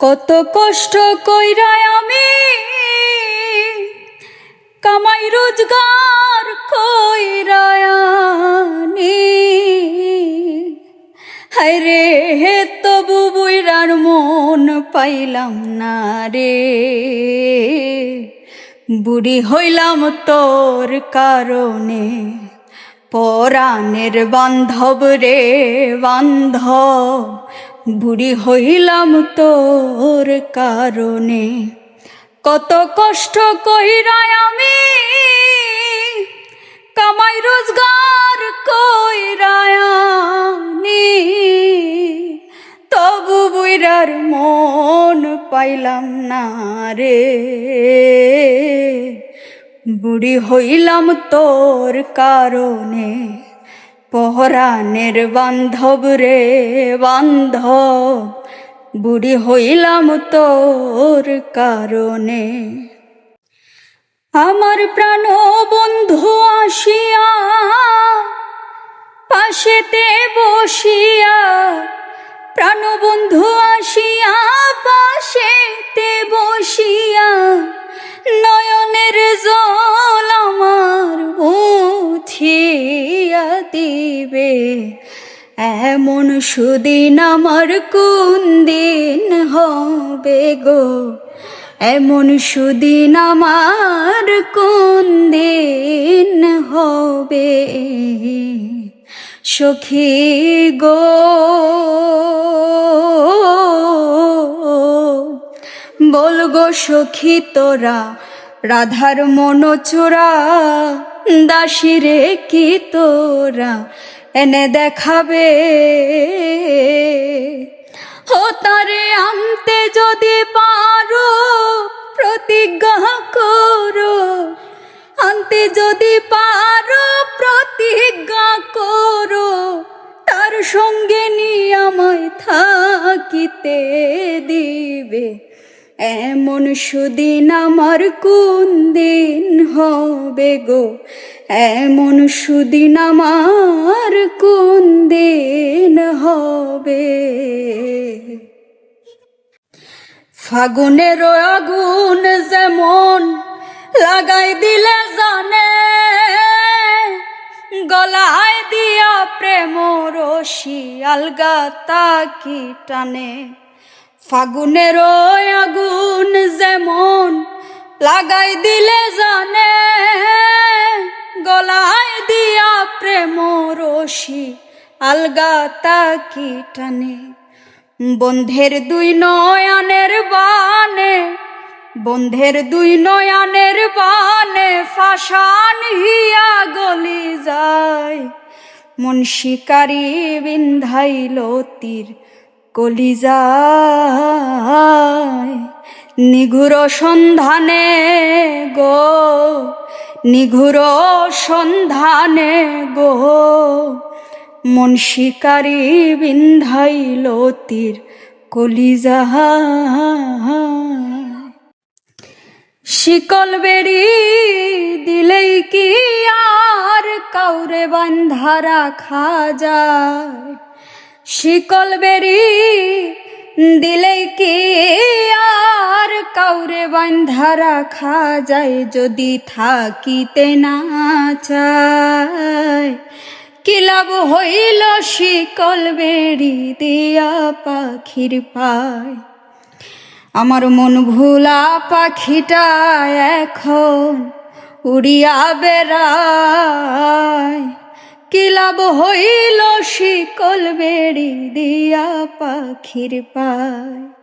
কত কষ্ট কইরায় আমি। কামাই রোজগার কইরায়ানি হায়রে, হে তবু বইরার মন পাইলাম না রে। বুড়ি হইলাম তোর কারণে, পরাণের বান্ধব রে বান্ধব। বুড়ি হইলাম তোর কারণে। কত কষ্ট কইরায় আমি, কামাই রোজগার কইরায়ানি তবু বুইরার মন পাইলাম না রে। বুড়ি হইলাম তোর কারণে। পহরানের বান্ধব রে বান্ধব, বুড়ি হইলাম তোর কারণে। আমার প্রাণ বন্ধু আসিয়া পাশেতে বসিয়া, প্রাণ বন্ধু আসিয়া পাশেতে বসিয়া, নয়নের জল আমার মুছিয়া দিবে এমন সুদিন আমার কোন দিন হবে গো? এমন সুদিন আমার কোন দিন হবে? সখী গো বলগো সখী তোরা রাধার মন চোরা দাসিরে কি তোরা? এনে দেখাবে। ও তারে আনতে যদি পারো, প্রতিজ্ঞা করো। আনতে যদি পারো, প্রতিজ্ঞা করো। তার সঙ্গে নিয়ে আমায় থাকিতে দিবে। এমন সুদিন আমার কোন দিন হবে গো? এমন সুদিন আমার কোন দিন হবে? ফাগুনের আগুন যেমন লাগাই দিলে জানে, গলায় দিয়া প্রেম রশি আলগা তাকি টানে। ফাগুনের আগুন যেমন লাগাই দিলে জানে, গলায় দিয়া প্রেম রশি আলগা তাকি টানে। বন্ধের দুই নয়ানের বানে, বন্ধের দুই নয়ানের বানে ফাশান হিয়া গলি যায়। মন শিকারি বিন্ধাইল তীর কলি যায়। নিঘুর সন্ধানে গো, নিঘুর সন্ধানে গো। মন শিকারি বিন্ধাইল তীর কলিজা শিকল বেরি দিলেই কি আর কাউরে বান্ধা রাখা যায়। শিকল বেরি দিলেই কি আর কাউরে বান্ধা রাখা যায় যদি থাকিতে না চায়? কি লাভ হইল শিকল বেড়ি দিয়া পাখির পায়? আমার মন ভোলা পাখিটা এখন উড়িয়া বেড়ায়। লাভ হইল শিকল বেড়ি দিয়া পাখির পায়।